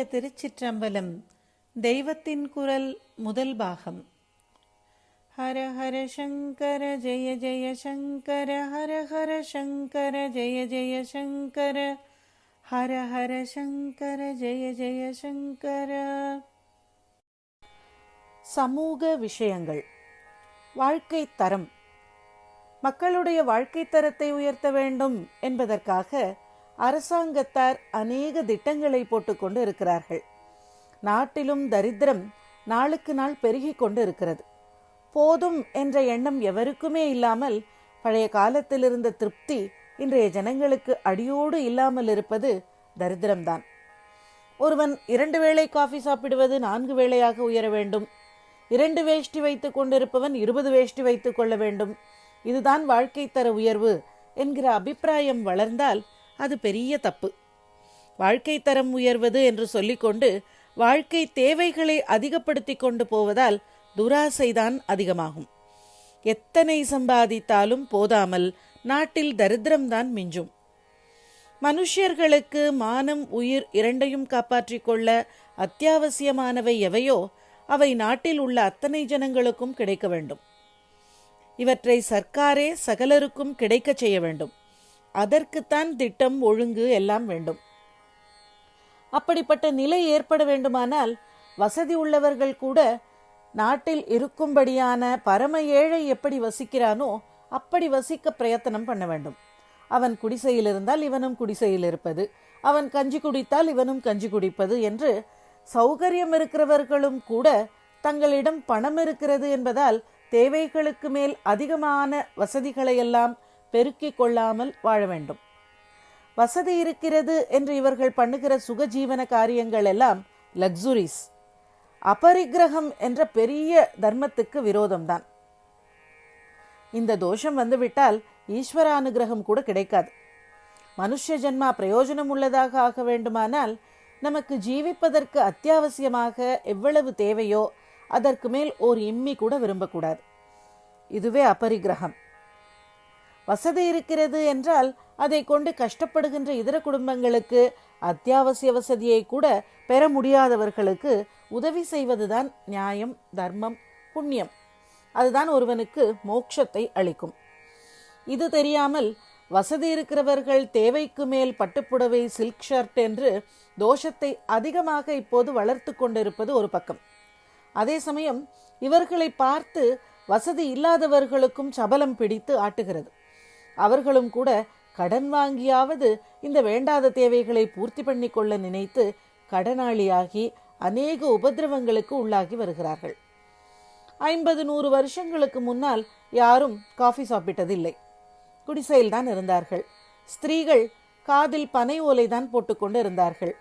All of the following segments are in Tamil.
சிவாய திருச்சிற்றம்பலம் தெய்வத்தின் குரல் முதல் பாகம். ஹர ஹர சங்கர ஜெய ஜெய சங்கர ஹர ஹர சங்கர ஜெய ஜெய சங்கர ஹர ஹர சங்கர ஜெய ஜெய சங்கர. சமூக விஷயங்கள். வாழ்க்கை தரம். மக்களுடைய வாழ்க்கை தரத்தை உயர்த்த வேண்டும் என்பதற்காக அரசாங்கத்தார் அநேக திட்டங்களை போட்டுக்கொண்டு இருக்கிறார்கள். நாட்டிலும் தரித்திரம் நாளுக்கு நாள் பெருகிக் கொண்டு இருக்கிறது. போதும் என்ற எண்ணம் எவருக்குமே இல்லாமல் பழைய காலத்தில் இருந்த திருப்தி இன்றைய ஜனங்களுக்கு அடியோடு இல்லாமல் இருப்பது தரித்திரம்தான். ஒருவன் இரண்டு வேளை காஃபி சாப்பிடுவது நான்கு வேளையாக உயர வேண்டும். இரண்டு வேஷ்டி வைத்துக் கொண்டிருப்பவன் இருபது வேஷ்டி வைத்துக் கொள்ள வேண்டும். இதுதான் வாழ்க்கை தர உயர்வு என்கிற அபிப்பிராயம் வளர்ந்தால் அது பெரிய தப்பு. வாழ்க்கை தரம் உயர்வது என்று சொல்லிக்கொண்டு வாழ்க்கை தேவைகளை அதிகப்படுத்தி கொண்டு போவதால் துராசைதான் அதிகமாகும். எத்தனை சம்பாதித்தாலும் போதாமல் நாட்டில் தரித்திரம்தான் மிஞ்சும். மனுஷர்களுக்கு மானம் உயிர் இரண்டையும் காப்பாற்றிக் கொள்ள அத்தியாவசியமானவை எவையோ அவை நாட்டில் உள்ள அத்தனை ஜனங்களுக்கும் கிடைக்க வேண்டும். இவற்றை சர்க்காரே சகலருக்கும் கிடைக்கச் செய்ய வேண்டும். அதற்குத்தான் திட்டம் ஒழுங்கு எல்லாம் வேண்டும். அப்படிப்பட்ட நிலை ஏற்பட வேண்டுமானால் வசதி உள்ளவர்கள் கூட நாட்டில் இருக்கும்படியான பரம ஏழை எப்படி வசிக்கிறானோ அப்படி வசிக்க பிரயத்தனம் பண்ண வேண்டும். அவன் குடிசையில் இருந்தால் இவனும் குடிசையில் இருப்பது அவன் கஞ்சி குடித்தால் இவனும் கஞ்சி குடிப்பது என்று சௌகரியம் இருக்கிறவர்களும் கூட தங்களிடம் பணம் இருக்கிறது என்பதால் தேவைகளுக்கு மேல் அதிகமான வசதிகளை எல்லாம் பெருக்கிக் கொள்ளாமல் வாழ வேண்டும். வசதி இருக்கிறது என்று இவர்கள் பண்ணுகிற சுகஜீவன காரியங்கள் எல்லாம் லக்ஸுரிஸ் அபரிக்கிரகம் என்ற பெரிய தர்மத்துக்கு விரோதம்தான். இந்த தோஷம் வந்துவிட்டால் ஈஸ்வரானுகிரகம் கூட கிடைக்காது. மனுஷ ஜென்மா பிரயோஜனம் உள்ளதாக ஆக வேண்டுமானால் நமக்கு ஜீவிப்பதற்கு அத்தியாவசியமாக எவ்வளவு தேவையோ அதற்கு மேல் ஓர் இம்மி கூட விரும்பக்கூடாது. இதுவே அபரிக்கிரகம். வசதி இருக்கிறது என்றால் அதை கொண்டு கஷ்டப்படுகின்ற இதர குடும்பங்களுக்கு அத்தியாவசிய வசதியை கூட பெற முடியாதவர்களுக்கு உதவி செய்வதுதான் நியாயம் தர்மம் புண்ணியம். அதுதான் ஒருவனுக்கு மோட்சத்தை அளிக்கும். இது தெரியாமல் வசதி இருக்கிறவர்கள் தேவைக்கு மேல் பட்டுப்புடவை சில்க் ஷர்ட் என்று தோஷத்தை அதிகமாக இப்போது வளர்த்து கொண்டிருப்பது ஒரு பக்கம். அதே சமயம் இவர்களை பார்த்து வசதி இல்லாதவர்களுக்கும் சபலம் பிடித்து ஆட்டுகிறது. அவர்களும் கூட கடன் வாங்கியாவது இந்த வேண்டாத தேவைகளை பூர்த்தி பண்ணி கொள்ள நினைத்து கடனாளியாகி அநேக உபதிரவங்களுக்கு உள்ளாகி வருகிறார்கள். ஐம்பது நூறு வருஷங்களுக்கு முன்னால் யாரும் காஃபி சாப்பிட்டதில்லை. குடிசையில் தான் இருந்தார்கள். ஸ்திரீகள் காதில் பனை ஓலை தான் போட்டுக்கொண்டு இருந்தார்கள்.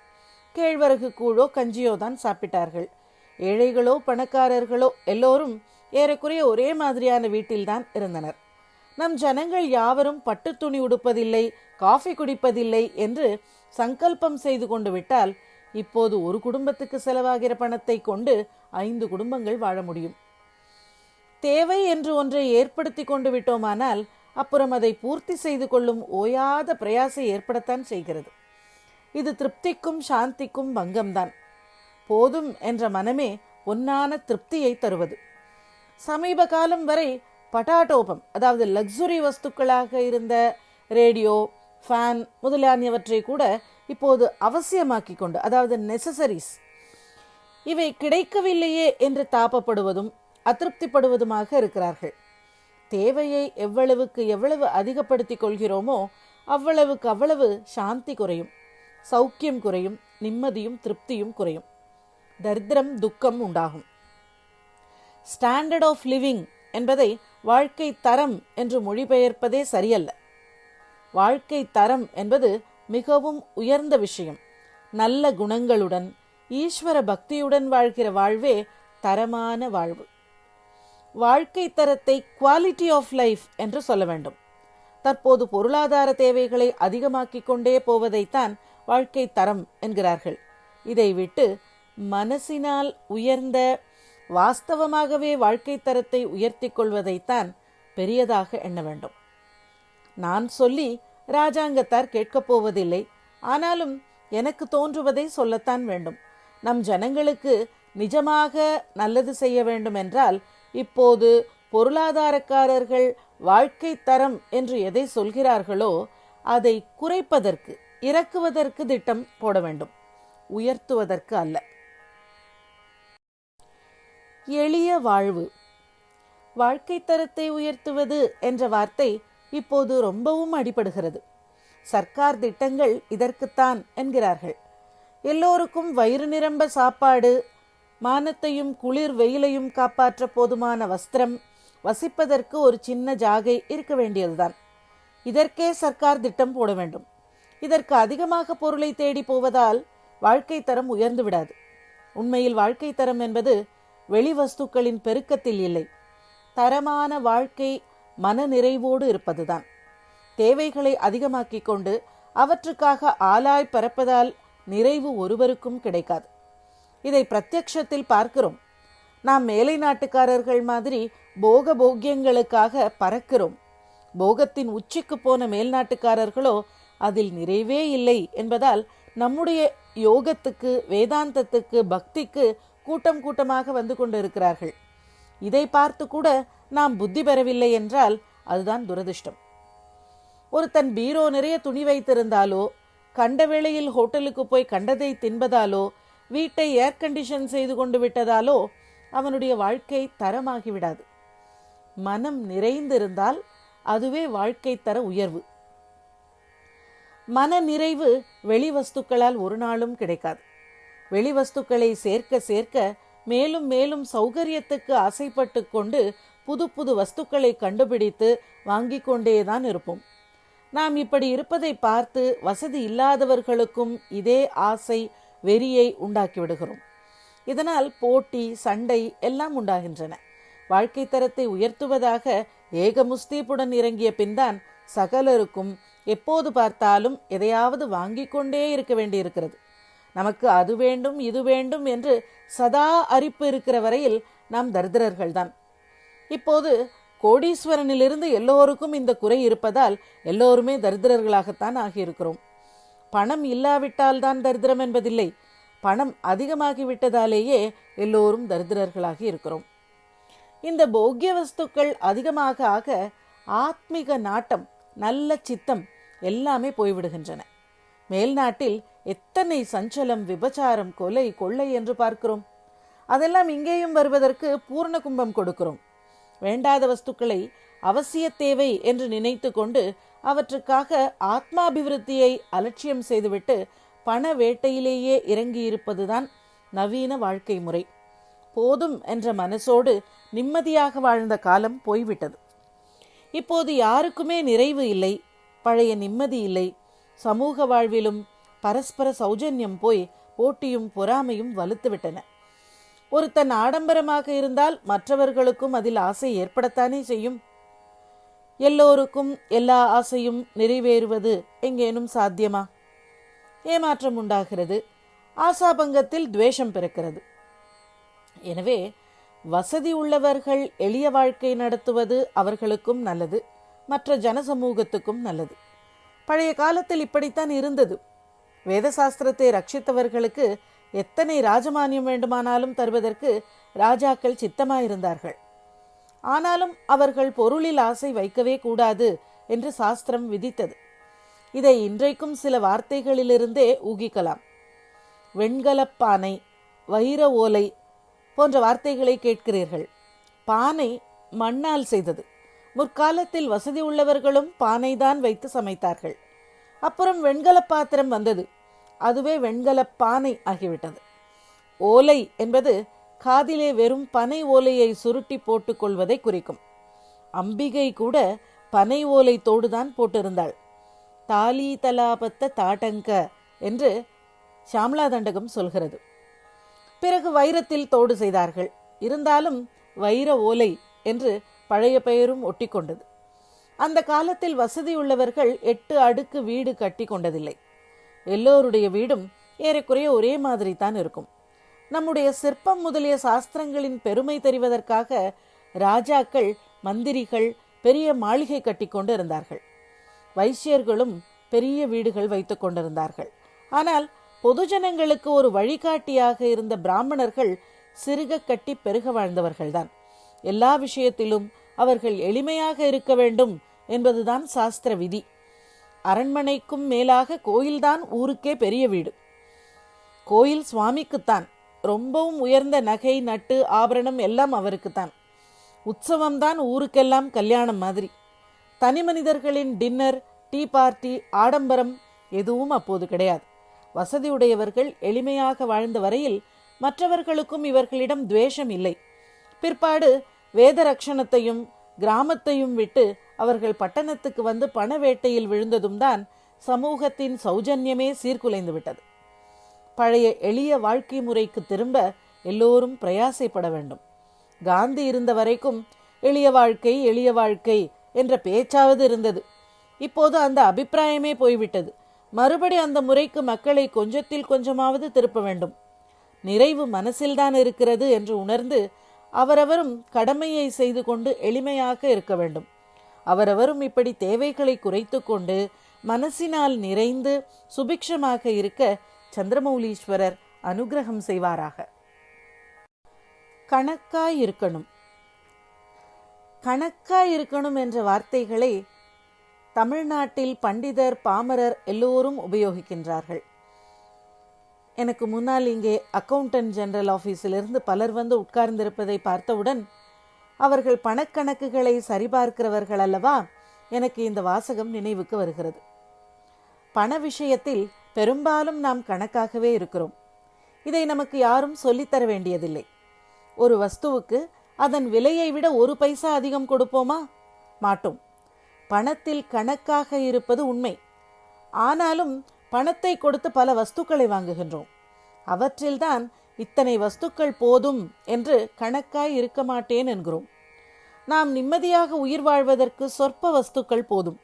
கேழ்வரகு கூழோ கஞ்சியோ தான் சாப்பிட்டார்கள். ஏழைகளோ பணக்காரர்களோ எல்லோரும் ஏறக்குறைய ஒரே மாதிரியான வீட்டில்தான் இருந்தனர். நம் ஜனங்கள் யாவரும் பட்டு துணி உடுப்பதில்லை காஃபி குடிப்பதில்லை என்று சங்கல்பம் செய்து கொண்டு விட்டால் இப்போது ஒரு குடும்பத்துக்கு செலவாகிற பணத்தை கொண்டு ஐந்து குடும்பங்கள் வாழ முடியும். தேவை என்று ஒன்றை ஏற்படுத்தி கொண்டு விட்டோமானால் அப்புறம் அதை பூர்த்தி செய்து கொள்ளும் ஓயாத பிரயாசை ஏற்படத்தான் செய்கிறது. இது திருப்திக்கும் சாந்திக்கும் பங்கம்தான். போதும் என்ற மனமே பொன்னான திருப்தியை தருவது. சமீப காலம் வரை பட்டாட்டோபம் அதாவது லக்ஸுரி வஸ்துக்களாக இருந்த ரேடியோ ஃபேன் முதலானியவற்றை கூட இப்போது அவசியமாக்கி கொண்டு அதாவது நெசசரிஸ் இவை கிடைக்கவில்லையே என்று தாப்பப்படுவதும் அதிருப்திப்படுவதுமாக இருக்கிறார்கள். தேவையை எவ்வளவுக்கு எவ்வளவு அதிகப்படுத்தி கொள்கிறோமோ அவ்வளவுக்கு அவ்வளவு சாந்தி குறையும் சௌக்கியம் குறையும் நிம்மதியும் திருப்தியும் குறையும். தரித்திரம் துக்கம் உண்டாகும். ஸ்டாண்டர்ட் ஆஃப் லிவிங் என்பதை வாழ்க்கை தரம் என்று மொழிபெயர்ப்பதே சரியல்ல. வாழ்க்கை தரம் என்பது மிகவும் உயர்ந்த விஷயம். நல்ல குணங்களுடன் ஈஸ்வர பக்தியுடன் வாழ்கிற வாழ்வே தரமான வாழ்வு. வாழ்க்கை தரத்தை குவாலிட்டி ஆஃப் லைஃப் என்று சொல்ல வேண்டும். தற்போது பொருளாதார தேவைகளை அதிகமாக்கிக் கொண்டே போவதைத்தான் வாழ்க்கை தரம் என்கிறார்கள். இதை விட்டு மனசினால் உயர்ந்த வாஸ்தவமாகவே வாழ்க்கை தரத்தை உயர்த்தி கொள்வதைத்தான் பெரியதாக எண்ண வேண்டும். நான் சொல்லி ராஜாங்கத்தார் கேட்கப் போவதில்லை. ஆனாலும் எனக்கு தோன்றுவதை சொல்லத்தான் வேண்டும். நம் ஜனங்களுக்கு நிஜமாக நல்லது செய்ய வேண்டும் என்றால் இப்போது பொருளாதாரக்காரர்கள் வாழ்க்கை தரம் என்று எதை சொல்கிறார்களோ அதை குறைப்பதற்கு இறக்குவதற்கு திட்டம் போட வேண்டும். உயர்த்துவதற்கு அல்ல. எளிய வாழ்வு. வாழ்க்கை தரத்தை உயர்த்துவது என்ற வார்த்தை இப்போது ரொம்பவும் அடிபடுகிறது. சர்க்கார் திட்டங்கள் இதற்குத்தான் என்கிறார்கள். எல்லோருக்கும் வயிறு நிரம்ப சாப்பாடு மானத்தையும் குளிர் வெயிலையும் காப்பாற்ற போதுமான வஸ்திரம் வசிப்பதற்கு ஒரு சின்ன ஜாகை இருக்க வேண்டியதுதான். இதற்கே சர்க்கார் திட்டம் போட வேண்டும். இதற்கு அதிகமாக பொருளை தேடி போவதால் வாழ்க்கை தரம் உயர்ந்து விடாது. உண்மையில் வாழ்க்கை தரம் என்பது வெளிவஸ்துக்களின் பெருக்கத்தில் இல்லை. தரமான வாழ்க்கை மன நிறைவோடு இருப்பதுதான். தேவைகளை அதிகமாக்கிக் கொண்டு அவற்றுக்காக ஆலாய் பறப்பதால் நிறைவு ஒருவருக்கும் கிடைக்காது. இதை பிரத்யக்ஷத்தில் பார்க்கிறோம். நாம் மேலை நாட்டுக்காரர்கள் மாதிரி போக போக்கியங்களுக்காக பறக்கிறோம். போகத்தின் உச்சிக்கு போன மேல்நாட்டுக்காரர்களோ அதில் நிறைவே இல்லை என்பதால் நம்முடைய யோகத்துக்கு வேதாந்தத்துக்கு பக்திக்கு கூட்டம் கூட்டமாக வந்து கொண்டிருக்கிறார்கள். இதை பார்த்து கூட நாம் புத்தி பெறவில்லை என்றால் அதுதான் துரதிர்ஷ்டம். தன் பீரோ நிறைய துணி வைத்திருந்தாலோ கண்ட வேளையில் ஹோட்டலுக்கு போய் கண்டதை தின்பதாலோ வீட்டை ஏர் கண்டிஷன் செய்து கொண்டு விட்டதாலோ அவனுடைய வாழ்க்கை தரமாகிவிடாது மனம் நிறைந்திருந்தால் அதுவே வாழ்க்கை தர உயர்வு. மன நிறைவு வெளி வஸ்துக்களால் ஒரு நாளும் கிடைக்காது. வெளிவஸ்துக்களை சேர்க்க சேர்க்க மேலும் மேலும் சௌகரியத்துக்கு ஆசைப்பட்டு கொண்டு புது புது வஸ்துக்களை கண்டுபிடித்து வாங்கி கொண்டேதான் இருப்போம். நாம் இப்படி இருப்பதை பார்த்து வசதி இல்லாதவர்களுக்கும் இதே ஆசை வெறியை உண்டாக்கிவிடுகிறோம் இதனால் போட்டி சண்டை எல்லாம் உண்டாகின்றன. வாழ்க்கை தரத்தை உயர்த்துவதாக ஏகமுஸ்தீப்புடன் இறங்கிய பின்தான் சகலருக்கும் எப்போது பார்த்தாலும் எதையாவது வாங்கிக் கொண்டே இருக்க வேண்டியிருக்கிறது. நமக்கு அது வேண்டும் இது வேண்டும் என்று சதா அரிப்பு இருக்கிற வரையில் நாம் தரித்திரர்கள்தான். இப்போது கோடீஸ்வரனிலிருந்து எல்லோருக்கும் இந்த குறை இருப்பதால் எல்லோருமே தரித்திரர்களாகத்தான் ஆகியிருக்கிறோம். பணம் இல்லாவிட்டால் தான் தரித்திரம் என்பதில்லை. பணம் அதிகமாகிவிட்டதாலேயே எல்லோரும் தரித்திரர்களாகி இருக்கிறோம். இந்த போக்கிய வஸ்துக்கள் அதிகமாக ஆக ஆத்மீக நாட்டம் நல்ல சித்தம் எல்லாமே போய்விடுகின்றன. மேல்நாட்டில் எத்தனை சஞ்சலம் விபச்சாரம் கொலை கொள்ளை என்று பார்க்கிறோம். அதெல்லாம் இங்கேயும் வருவதற்கு பூர்ண கும்பம் கொடுக்கிறோம். வேண்டாத வஸ்துக்களை அவசிய தேவை என்று நினைத்து கொண்டு அவற்றுக்காக ஆத்மாபிவிருத்தியை அலட்சியம் செய்துவிட்டு பண வேட்டையிலேயே இறங்கியிருப்பதுதான் நவீன வாழ்க்கை முறை. போதும் என்ற மனசோடு நிம்மதியாக வாழ்ந்த காலம் போய்விட்டது. இப்போது யாருக்குமே நிறைவு இல்லை பழைய நிம்மதி இல்லை. சமூக வாழ்விலும் பரஸ்பர சௌஜன்யம் போய் போட்டியும் பொறாமையும் வலுத்துவிட்டன. ஒருத்தன் ஆடம்பரமாக இருந்தால் மற்றவர்களுக்கும் அதில் ஆசை ஏற்படத்தானே செய்யும்? எல்லோருக்கும் எல்லா ஆசையும் நிறைவேறுவது எங்கேனும் சாத்தியமா? ஏமாற்றம் உண்டாகிறது. ஆசாபங்கத்தில் துவேஷம் பிறக்கிறது. எனவே வசதி உள்ளவர்கள் எளிய வாழ்க்கை நடத்துவது அவர்களுக்கும் நல்லது. மற்ற ஜனசமூகத்துக்கும் நல்லது. பழைய காலத்தில் இப்படித்தான் இருந்தது. வேதசாஸ்திரத்தை ரட்சித்தவர்களுக்கு எத்தனை ராஜமானியம் வேண்டுமானாலும் தருவதற்கு ராஜாக்கள் சித்தமாயிருந்தார்கள். ஆனாலும் அவர்கள் பொருளில் ஆசை வைக்கவே கூடாது என்று சாஸ்திரம் விதித்தது. இதை இன்றைக்கும் சில வார்த்தைகளிலிருந்தே ஊகிக்கலாம். வெண்கலப் பானை வைர ஓலை போன்ற வார்த்தைகளை கேட்கிறீர்கள். பானை மண்ணால் செய்தது. முற்காலத்தில் வசதி உள்ளவர்களும் பானைதான் வைத்து சமைத்தார்கள். அப்புறம் வெண்கல பாத்திரம் வந்தது. அதுவே வெண்கல பானை ஆகிவிட்டது. ஓலை என்பது காதிலே வெறும் பனை ஓலையை சுருட்டி போட்டுக்கொள்வதை குறிக்கும். அம்பிகை கூட பனை ஓலை தோடுதான் போட்டிருந்தாள். தாலி தலாபத்த தாட்டங்க என்று ஷாம்லா தண்டகம் சொல்கிறது. பிறகு வைரத்தில் தோடு செய்தார்கள். இருந்தாலும் வைர ஓலை என்று பழைய பெயரும் ஒட்டிக்கொண்டது அந்த காலத்தில் வசதி உள்ளவர்கள் எட்டு அடுக்கு வீடு கட்டி கொண்டதில்லை. எல்லோருடைய வீடும் ஏறக்குறைய ஒரே மாதிரி தான் இருக்கும். நம்முடைய சிற்பம் முதலிய சாஸ்திரங்களின் பெருமை தெரிவதற்காக ராஜாக்கள் மந்திரிகள் பெரிய மாளிகை கட்டி கொண்டு இருந்தார்கள் வைசியர்களும் பெரிய வீடுகள் வைத்துக் கொண்டிருந்தார்கள். ஆனால் பொதுஜனங்களுக்கு ஒரு வழிகாட்டியாக இருந்த பிராமணர்கள் சிறுக கட்டி பெருக வாழ்ந்தவர்கள்தான். எல்லா விஷயத்திலும் அவர்கள் எளிமையாக இருக்க வேண்டும் என்பதுதான் சாஸ்திர விதி. அரண்மனைக்கும் மேலாக கோயில்தான் ஊருக்கே பெரிய வீடு. கோயில் சுவாமிக்குத்தான். ரொம்பவும் உயர்ந்த நகை நட்டு ஆபரணம் எல்லாம் அவருக்குத்தான். உற்சவம்தான் ஊருக்கெல்லாம் கல்யாணம் மாதிரி. தனி மனிதர்களின் டின்னர் டீ பார்ட்டி ஆடம்பரம் எதுவும் அப்போது கிடையாது. வசதியுடையவர்கள் எளிமையாக வாழ்ந்த வரையில் மற்றவர்களுக்கும் இவர்களிடம் துவேஷம் இல்லை. பிற்பாடு வேத ரக்ஷணத்தையும் கிராமத்தையும் விட்டு அவர்கள் பட்டணத்துக்கு வந்து பண வேட்டையில் விழுந்ததும் தான் சமூகத்தின் சௌஜன்யமே சீர்குலைந்து விட்டது. பழைய எளிய வாழ்க்கை முறைக்கு திரும்ப எல்லோரும் பிரயாசைப்பட வேண்டும். காந்தி இருந்த வரைக்கும் எளிய வாழ்க்கை எளிய வாழ்க்கை என்ற பேச்சாவது இருந்தது. இப்போது அந்த அபிப்பிராயமே போய்விட்டது. மறுபடி அந்த முறைக்கு மக்களை கொஞ்சத்தில் கொஞ்சமாவது திருப்ப வேண்டும். நிறைவு மனசில்தான் இருக்கிறது என்று உணர்ந்து அவரவரும் கடமையை செய்து கொண்டு எளிமையாக இருக்க வேண்டும். அவரவரும் இப்படி தேவைகளை குறைத்து கொண்டு மனசினால் நிறைந்து சுபிக்ஷமாக இருக்க சந்திரமௌலீஸ்வரர் அனுகிரகம் செய்வாராக. கணக்காய் இருக்கணும் கணக்காய் இருக்கணும் என்ற வார்த்தைகளை தமிழ்நாட்டில் பண்டிதர் பாமரர் எல்லோரும் உபயோகிக்கின்றார்கள். எனக்கு முன்னால் இங்கே அக்கவுண்டன்ட் ஜெனரல் ஆஃபீஸிலிருந்து பலர் வந்து உட்கார்ந்திருப்பதை பார்த்தவுடன் அவர்கள் பணக்கணக்குகளை சரிபார்க்கிறவர்கள் அல்லவா? எனக்கு இந்த வாசகம் நினைவுக்கு வருகிறது. பண விஷயத்தில் பெரும்பாலும் நாம் கணக்காகவே இருக்கிறோம். இதை நமக்கு யாரும் சொல்லித்தர வேண்டியதில்லை. ஒரு வஸ்துவுக்கு அதன் விலையை விட ஒரு பைசா அதிகம் கொடுப்போமா? மாட்டோம். பணத்தில் கணக்காக இருப்பது உண்மை. ஆனாலும் பணத்தை கொடுத்து பல வஸ்துக்களை வாங்குகின்றோம். அவற்றில்தான் இத்தனை வஸ்துக்கள் போதும் என்று கணக்காய் இருக்க மாட்டேன் என்கிறோம். நாம் நிம்மதியாக உயிர் வாழ்வதற்கு சொற்ப வஸ்துக்கள் போதும்.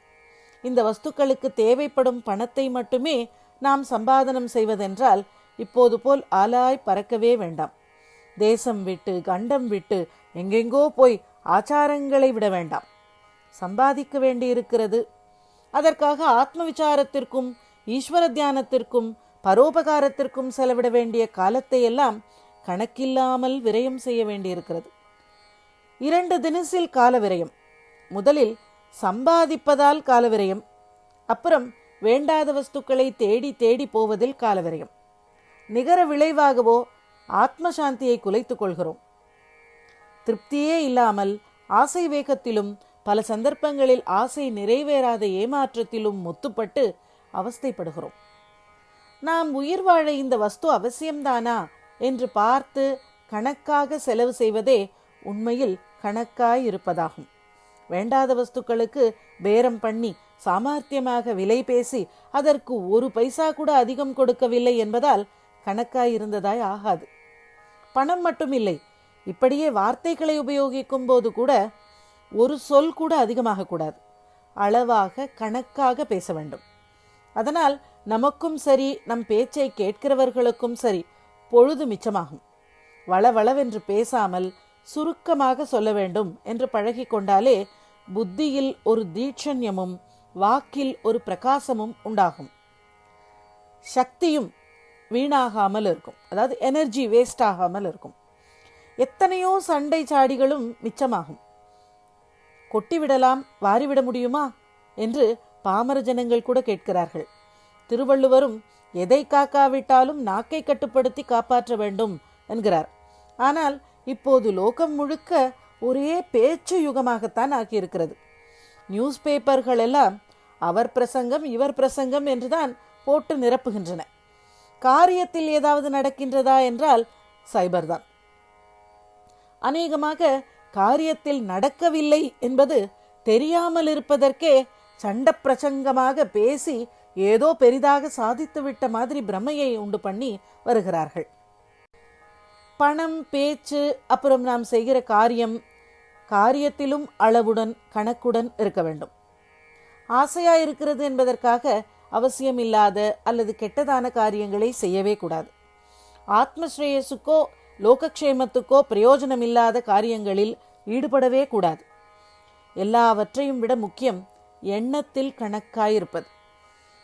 இந்த வஸ்துக்களுக்கு தேவைப்படும் பணத்தை மட்டுமே நாம் சம்பாதனம் செய்வதென்றால் இப்போது போல் ஆலாய் பறக்கவே வேண்டாம். தேசம் விட்டு கண்டம் விட்டு எங்கெங்கோ போய் ஆச்சாரங்களை விட வேண்டாம். சம்பாதிக்க வேண்டியிருக்கிறது. அதற்காக ஆத்ம விசாரத்திற்கும் ஈஸ்வர தியானத்திற்கும் பரோபகாரத்திற்கும் செலவிட வேண்டிய காலத்தை எல்லாம் கணக்கில்லாமல் விரயம் செய்ய வேண்டியிருக்கிறது. இரண்டு தினசில் கால விரயம் முதலில் சம்பாதிப்பதால் கால விரயம் அப்புறம் வேண்டாத வஸ்துக்களை தேடி தேடி போவதில் கால விரயம் நிகர விளைவாகவோ ஆத்ம சாந்தியை குலைத்துக் கொள்கிறோம். திருப்தியே இல்லாமல் ஆசை வேகத்திலும் பல சந்தர்ப்பங்களில் ஆசை நிறைவேறாத ஏமாற்றத்திலும் முத்துப்பட்டு அவஸ்தைப்படுகிறோம். நாம் உயிர் வாழ இந்த வஸ்து அவசியம்தானா? என்று பார்த்து கணக்காக செலவு செய்வதே உண்மையில் கணக்காய் இருப்பதாகும் வேண்டாத வஸ்துக்களுக்கு பேரம் பண்ணி சாமர்த்தியமாக விலை பேசி அதற்கு ஒரு பைசா கூட அதிகம் கொடுக்கவில்லை என்பதால் கணக்காய் இருந்ததாய் ஆகாது. பணம் மட்டும் இல்லை இப்படியே வார்த்தைகளை உபயோகிக்கும் போது கூட ஒரு சொல் கூட அதிகமாக கூடாது. அளவாக கணக்காக பேச வேண்டும். அதனால் நமக்கும் சரி நம் பேச்சை கேட்கிறவர்களுக்கும் சரி பொழுது மிச்சமாகும். வளவளவென்று பேசாமல் சுருக்கமாக சொல்ல வேண்டும் என்று பழகி கொண்டாலே புத்தியில் ஒரு தீட்சண்யமும் வாக்கில் ஒரு பிரகாசமும் உண்டாகும். சக்தியும் வீணாகாமல் இருக்கும். அதாவது எனர்ஜி வேஸ்ட் ஆகாமல் இருக்கும். எத்தனையோ சண்டை சாடிகளும் மிச்சமாகும். கொட்டிவிடலாம் வாரிவிட முடியுமா? என்று பாமர ஜனங்கள் கூட கேட்கிறார்கள். திருவள்ளுவரும் எதை காக்காவிட்டாலும் நாக்கை கட்டுப்படுத்தி காப்பாற்ற வேண்டும் என்கிறார். ஆனால் இப்போது லோகம் முழுக்க ஒரே பேச்சு யுகமாகத்தான் ஆகியிருக்கிறது. நியூஸ் பேப்பர்கள் எல்லாம் அவர் பிரசங்கம் இவர் பிரசங்கம் என்றுதான் போட்டு நிரப்புகின்றன. காரியத்தில் ஏதாவது நடக்கின்றதா என்றால் சைபர் தான். அநேகமாக காரியத்தில் நடக்கவில்லை என்பது தெரியாமல் இருப்பதற்கே சண்ட பிரசங்கமாக பேசி ஏதோ பெரிதாக சாதித்து விட்ட மாதிரி பிரமையை உண்டு பண்ணி வருகிறார்கள். பணம் பேச்சு அப்புறம் நாம் செய்கிற காரியம் காரியத்திலும் அளவுடன் கணக்குடன் இருக்க வேண்டும். ஆசையா இருக்கிறது என்பதற்காக அவசியமில்லாத அல்லது கெட்டதான காரியங்களை செய்யவே கூடாது. ஆத்மஸ்ரேயசுக்கோ லோகக்ஷேமத்துக்கோ பிரயோஜனமில்லாத காரியங்களில் ஈடுபடவே கூடாது. எல்லாவற்றையும் விட முக்கியம் எண்ணத்தில் கணக்காயிருப்பது.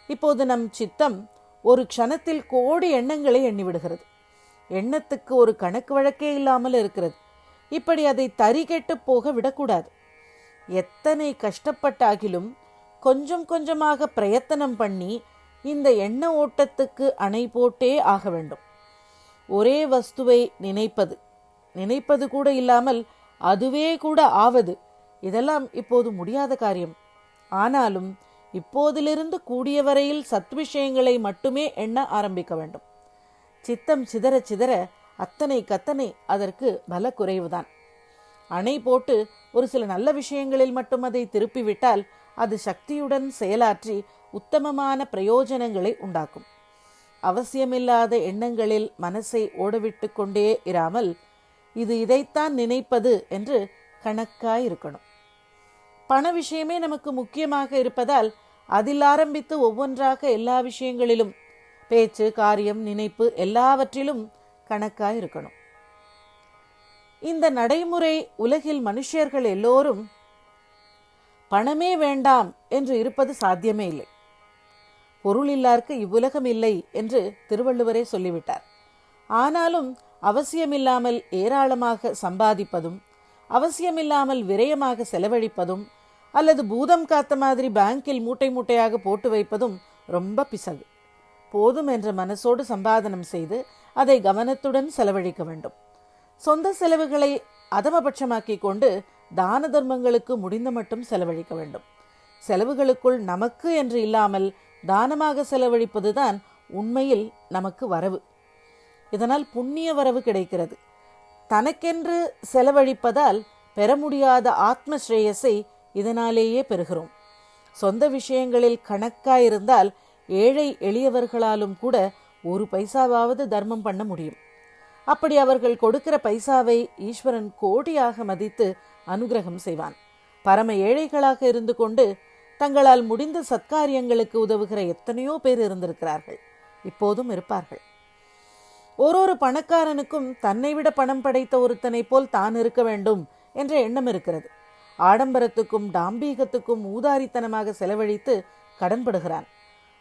இப்போது நம் சித்தம் ஒரு க்ஷணத்தில் கோடி எண்ணங்களை எண்ணிவிடுகிறது. எண்ணத்துக்கு ஒரு கணக்கு வழக்கே இல்லாமல் இருக்கிறது. இப்படி அதை தறிகெட்டு போக விடக்கூடாது. எத்தனை கஷ்டப்பட்டாகிலும் கொஞ்சம் கொஞ்சமாக பிரயத்தனம் பண்ணி இந்த எண்ண ஓட்டத்துக்கு அணை போட்டே ஆக வேண்டும். ஒரே வஸ்துவை நினைப்பது நினைப்பது கூட இல்லாமல் அதுவே கூட ஆவது. இதெல்லாம் இப்போது முடியாத காரியம். ஆனாலும் இப்போதிலிருந்து கூடிய வரையில் சத்விஷயங்களை மட்டுமே எண்ண ஆரம்பிக்க வேண்டும். சித்தம் சிதற சிதற அத்தனை கத்தனை அதற்கு பல குறைவுதான் அணை போட்டு ஒரு சில நல்ல விஷயங்களில் மட்டும் அதை திருப்பிவிட்டால் அது சக்தியுடன் செயலாற்றி உத்தமமான பிரயோஜனங்களை உண்டாக்கும். அவசியமில்லாத எண்ணங்களில் மனசை ஓடவிட்டு கொண்டே இராமல் இது இதைத்தான் நினைப்பது என்று கணக்காயிருக்கணும். பண விஷயமே நமக்கு முக்கியமாக இருப்பதால் அதில் ஆரம்பித்து ஒவ்வொன்றாக எல்லா விஷயங்களிலும் பேச்சு காரியம் நினைப்பு எல்லாவற்றிலும் கணக்காக இருக்கணும். இந்த நடைமுறை உலகில் மனுஷர்கள் எல்லோரும் பணமே வேண்டாம் என்று இருப்பது சாத்தியமே இல்லை. பொருள் இல்லார்க்கு இவ்வுலகம் இல்லை என்று திருவள்ளுவரே சொல்லிவிட்டார். ஆனாலும் அவசியமில்லாமல் ஏராளமாக சம்பாதிப்பதும் அவசியமில்லாமல் விரயமாக செலவழிப்பதும் அல்லது பூதம் காத்த மாதிரி பேங்கில் மூட்டை மூட்டையாக போட்டு வைப்பதும் ரொம்ப பிசகு. போதும் என்ற மனசோடு சம்பாதனம் செய்து அதை கவனத்துடன் செலவழிக்க வேண்டும். சொந்த செலவுகளை அதமபட்சமாக்கி கொண்டு தான தர்மங்களுக்கு முடிந்த மட்டும் செலவழிக்க வேண்டும். செலவுகளுக்குள் நமக்கு என்று இல்லாமல் தானமாக செலவழிப்பதுதான் உண்மையில் நமக்கு வரவு. இதனால் புண்ணிய வரவு கிடைக்கிறது. தனக்கென்று செலவழிப்பதால் பெற முடியாத ஆத்ம ஸ்ரேயஸை இதனாலேயே பெறுகிறோம். சொந்த விஷயங்களில் கணக்காயிருந்தால் ஏழை எளியவர்களாலும் கூட ஒரு பைசாவாவது தர்மம் பண்ண முடியும். அப்படி அவர்கள் கொடுக்கிற பைசாவை ஈஸ்வரன் கோடியாக மதித்து அனுகிரகம் செய்வான். பரம ஏழைகளாக இருந்து கொண்டு தங்களால் முடிந்த சத்காரியங்களுக்கு உதவுகிற எத்தனையோ பேர் இருந்திருக்கிறார்கள். இப்போதும் இருப்பார்கள். ஒரு ஒரு பணக்காரனுக்கும் தன்னை விட பணம் படைத்த ஒருத்தனை போல் தான் இருக்க வேண்டும் என்ற எண்ணம் இருக்கிறது. ஆடம்பரத்துக்கும் டாம்பீகத்துக்கும் ஊதாரித்தனமாக செலவழித்து கடன்படுகிறான்.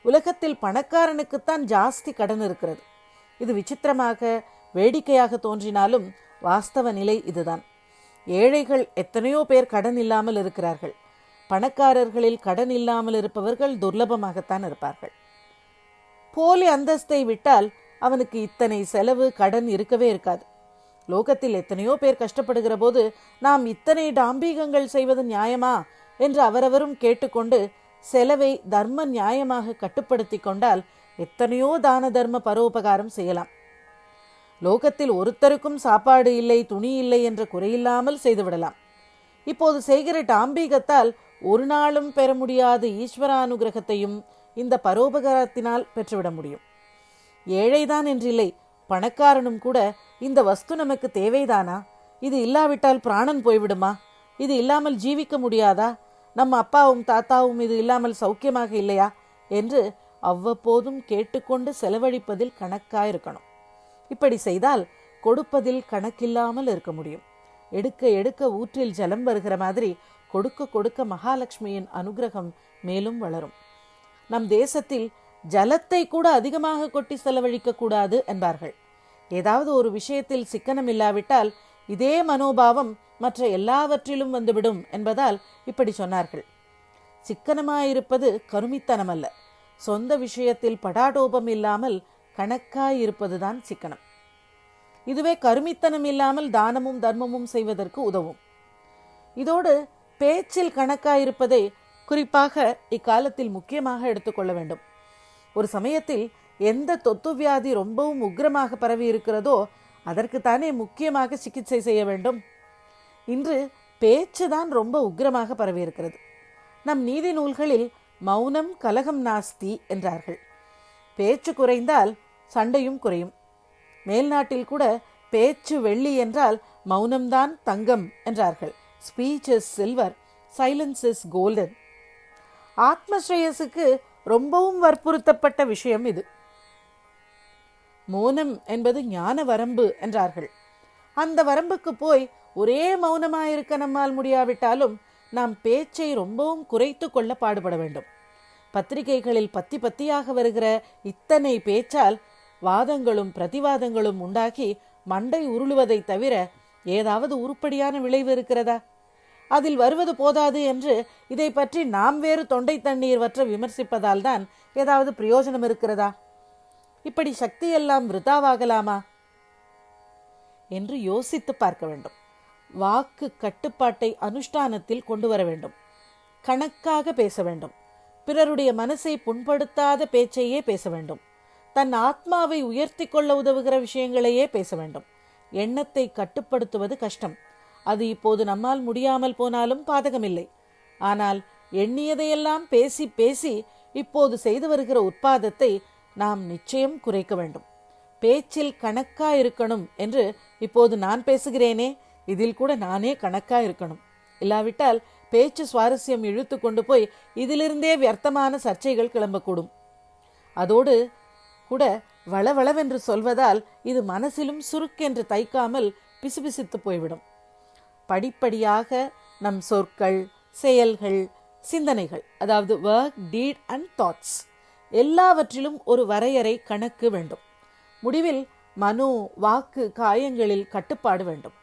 உலகத்தில் பணக்காரனுக்குத்தான் ஜாஸ்தி கடன் இருக்கிறது. இது விசித்திரமாக வேடிக்கையாக தோன்றினாலும் வாஸ்தவ நிலை இதுதான். ஏழைகள் எத்தனையோ பேர் கடன் இல்லாமல் இருக்கிறார்கள். பணக்காரர்களில் கடன் இல்லாமல் இருப்பவர்கள் துர்லபமாகத்தான் இருப்பார்கள். போலி அந்தஸ்தை விட்டால் அவனுக்கு இத்தனை செலவு கடன் இருக்கவே இருக்காது. லோகத்தில் எத்தனையோ பேர் கஷ்டப்படுகிற போது நாம் இத்தனை டாம்பீகங்கள் செய்வது நியாயமா என்று அவரவரும் கேட்டுக்கொண்டு செலவை தர்ம நியாயமாக கட்டுப்படுத்தி கொண்டால் எத்தனையோ தான தர்ம பரோபகாரம் செய்யலாம். லோகத்தில் ஒருத்தருக்கும் சாப்பாடு இல்லை துணி இல்லை என்ற குறையில்லாமல் செய்துவிடலாம். இப்போது செய்கிற டாம்பீகத்தால் ஒரு நாளும் பெற முடியாத ஈஸ்வரானுகிரகத்தையும் இந்த பரோபகாரத்தினால் பெற்றுவிட முடியும். ஏழைதான் என்றில்லை. பணக்காரனும் கூட இந்த வஸ்து நமக்கு தேவைதானா? இது இல்லாவிட்டால் பிராணன் போய்விடுமா? இது இல்லாமல் ஜீவிக்க முடியாதா? நம்ம அப்பாவும் தாத்தாவும் இது இல்லாமல் சௌக்கியமாக இல்லையா? என்று அவ்வப்போதும் கேட்டுக்கொண்டு செலவழிப்பதில் கணக்காயிருக்கணும். இப்படி செய்தால் கொடுப்பதில் கணக்கில்லாமல் இருக்க முடியும். எடுக்க எடுக்க ஊற்றில் ஜலம் வருகிற மாதிரி கொடுக்க கொடுக்க மகாலட்சுமியின் அனுகிரகம் மேலும் வளரும். நம் தேசத்தில் ஜலத்தை கூட அதிகமாக கொட்டி செலவழிக்க கூடாது என்பார்கள். ஏதாவது ஒரு விஷயத்தில் சிக்கனம் இல்லாவிட்டால் இதே மனோபாவம் மற்ற எல்லாவற்றிலும் வந்துவிடும் என்பதால் இப்படி சொன்னார்கள். சிக்கனமாயிருப்பது கருமித்தனம் அல்ல சொந்த விஷயத்தில் படாடோபம் இல்லாமல் கணக்காயிருப்பதுதான் சிக்கனம். இதுவே கருமித்தனம் இல்லாமல் தானமும் தர்மமும் செய்வதற்கு உதவும். இதோடு பேச்சில் கணக்காயிருப்பதை குறிப்பாக இக்காலத்தில் முக்கியமாக எடுத்துக்கொள்ள வேண்டும். ஒரு சமயத்தில் எந்த தொத்து வியாதி ரொம்பவும் உக்கிரமாக பரவி இருக்கிறதோ அதற்குத்தானே முக்கியமாக சிகிச்சை செய்ய வேண்டும். இன்று பேச்சு தான் ரொம்ப உக்கிரமாக பரவி இருக்கிறது. நம் நீதி நூல்களில் மௌனம் கலகம் நாஸ்தி என்றார்கள். பேச்சு குறைந்தால் சண்டையும் குறையும். மேல்நாட்டில் கூட பேச்சு வெள்ளி என்றால் மௌனம்தான் தங்கம் என்றார்கள். Speech is silver silence is golden ஆத்மஸ்ரேயஸுக்கு ரொம்பவும் வற்புறுத்தப்பட்ட விஷயம் இது. மௌனம் என்பது ஞான வரம்பு என்றார்கள். அந்த வரம்புக்கு போய் ஒரே மௌனமாயிருக்க நம்மால் முடியாவிட்டாலும் நாம் பேச்சை ரொம்பவும் குறைத்து கொள்ள பாடுபட வேண்டும். பத்திரிகைகளில் பத்தி பத்தியாக வருகிற இத்தனை பேச்சால் வாதங்களும் பிரதிவாதங்களும் உண்டாகி மண்டை உருளுவதை தவிர ஏதாவது உருப்படியான விளைவு இருக்கிறதா? அதில் வருவது போதாது என்று இதை பற்றி நாம் வேறு தொண்டை தண்ணீர் வற்ற விமர்சிப்பதால் தான் ஏதாவது பிரயோஜனம் இருக்கிறதா? இப்படி சக்தியெல்லாம் விருதாவாகலாமா என்று யோசித்து பார்க்க வேண்டும். வாக்கு கட்டுப்பாட்டை அனுஷ்டானத்தில் கொண்டு வர வேண்டும். கணக்காக பேச வேண்டும். பிறருடைய மனசை புண்படுத்தாத பேச்சையே பேச வேண்டும். தன் ஆத்மாவை உயர்த்தி கொள்ள உதவுகிற விஷயங்களையே பேச வேண்டும். எண்ணத்தை கட்டுப்படுத்துவது கஷ்டம். அது இப்போது நம்மால் முடியாமல் போனாலும் பாதகமில்லை. ஆனால் எண்ணியதையெல்லாம் பேசி பேசி இப்போது செய்து வருகிற உற்பாதத்தை நாம் நிச்சயம் குறைக்க வேண்டும். பேச்சில் கணக்கா இருக்கணும் என்று இப்போது நான் பேசுகிறேனே இதில் கூட நானே கணக்கா இருக்கணும் இல்லாவிட்டால் பேச்சு சுவாரஸ்யம் இழுத்து கொண்டு போய் இதிலிருந்தே வியர்த்தமான சர்ச்சைகள் கிளம்பக்கூடும். அதோடு கூட வளவளவென்று சொல்வதால் இது மனசிலும் சுருக்கென்று தைக்காமல் பிசுபிசுத்து போய்விடும். படிப்படியாக நம் சொற்கள் செயல்கள் சிந்தனைகள் அதாவது ஒர்க் டீட் அண்ட் தாட்ஸ் எல்லாவற்றிலும் ஒரு வரையறை கணக்கு வேண்டும். முடிவில் மனு வாக்கு காயங்களில் கட்டுப்பாடு வேண்டும்.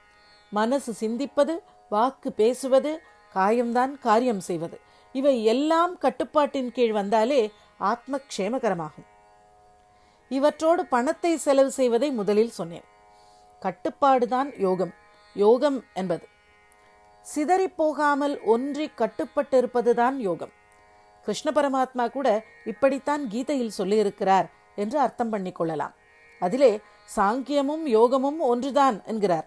மனசு சிந்திப்பது வாக்கு பேசுவது காயம்தான் காரியம் செய்வது. இவை எல்லாம் கட்டுப்பாட்டின் கீழ் வந்தாலே ஆத்ம க்ஷேமகரமாகும் இவற்றோடு பணத்தை செலவு செய்வதை முதலில் சொன்னேன். கட்டுப்பாடுதான் யோகம். யோகம் என்பது சிதறி போகாமல் ஒன்றி கட்டுப்பட்டிருப்பதுதான் யோகம். கிருஷ்ண பரமாத்மா கூட இப்படித்தான் கீதையில் சொல்லியிருக்கிறார் என்று அர்த்தம் பண்ணிக்கொள்ளலாம் அதிலே சாங்கியமும் யோகமும் ஒன்றுதான் என்கிறார்.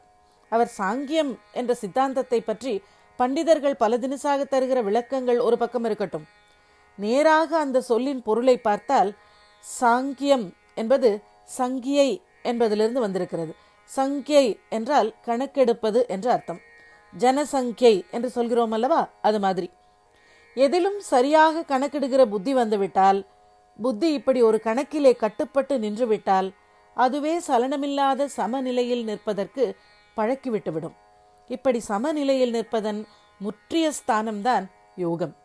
அவர் சாங்கியம் என்ற சித்தாந்தத்தை பற்றி பண்டிதர்கள் பல தினசாக தருகிற விளக்கங்கள் ஒரு பக்கம் இருக்கட்டும். நேராக அந்த சொல்லின் பொருளை பார்த்தால் சாங்கியம் என்பது சங்கியை என்பதிலிருந்து வந்திருக்கிறது. சங்கியை என்றால் கணக்கெடுப்பது என்று அர்த்தம். ஜனசங்கை என்று சொல்கிறோம் அல்லவா? அது மாதிரி. எதிலும் சரியாக கணக்கிடுகிற புத்தி வந்துவிட்டால் புத்தி இப்படி ஒரு கணக்கிலே கட்டுப்பட்டு நின்றுவிட்டால் அதுவே சலனமில்லாத சமநிலையில் நிற்பதற்கு பழக்கிவிட்டுவிடும். இப்படி சமநிலையில் நிற்பதன் முற்றிய ஸ்தானம்தான் யோகம்.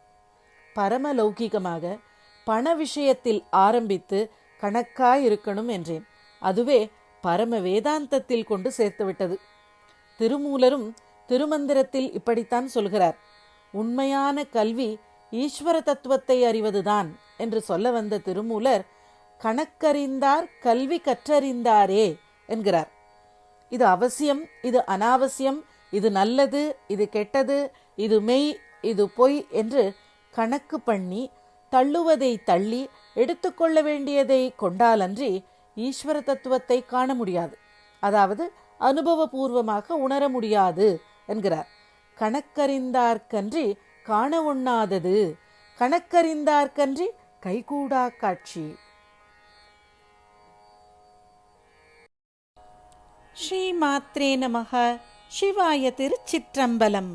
பரமலௌகிகமாக பண விஷயத்தில் ஆரம்பித்து கணக்காய் இருக்கணும் என்றேன். அதுவே பரம வேதாந்தத்தில் கொண்டு சேர்த்துவிட்டது. திருமூலரும் திருமந்திரத்தில் இப்படித்தான் சொல்கிறார். உண்மையான கல்வி ஈஸ்வர தத்துவத்தை அறிவதுதான் என்று சொல்ல வந்த திருமூலர் கணக்கறிந்தார் கல்வி கற்றறிந்தாரே என்கிறார். இது அவசியம் இது அனாவசியம் இது நல்லது இது கெட்டது இது மெய் இது பொய் என்று கணக்கு பண்ணி தள்ளுவதை தள்ளி எடுத்துக்கொள்ள வேண்டியதை கொண்டாலன்றி ஈஸ்வர தத்துவத்தை காண முடியாது. அதாவது அனுபவபூர்வமாக உணர முடியாது என்கிறார். கணக்கறிந்தார்கன்றி காண ஒண்ணாதது. கணக்கறிந்தார்கன்றி கைகூடா காட்சி. ஸ்ரீமாத்ரே நமக. சிவாய திருச்சிற்றம்பலம்.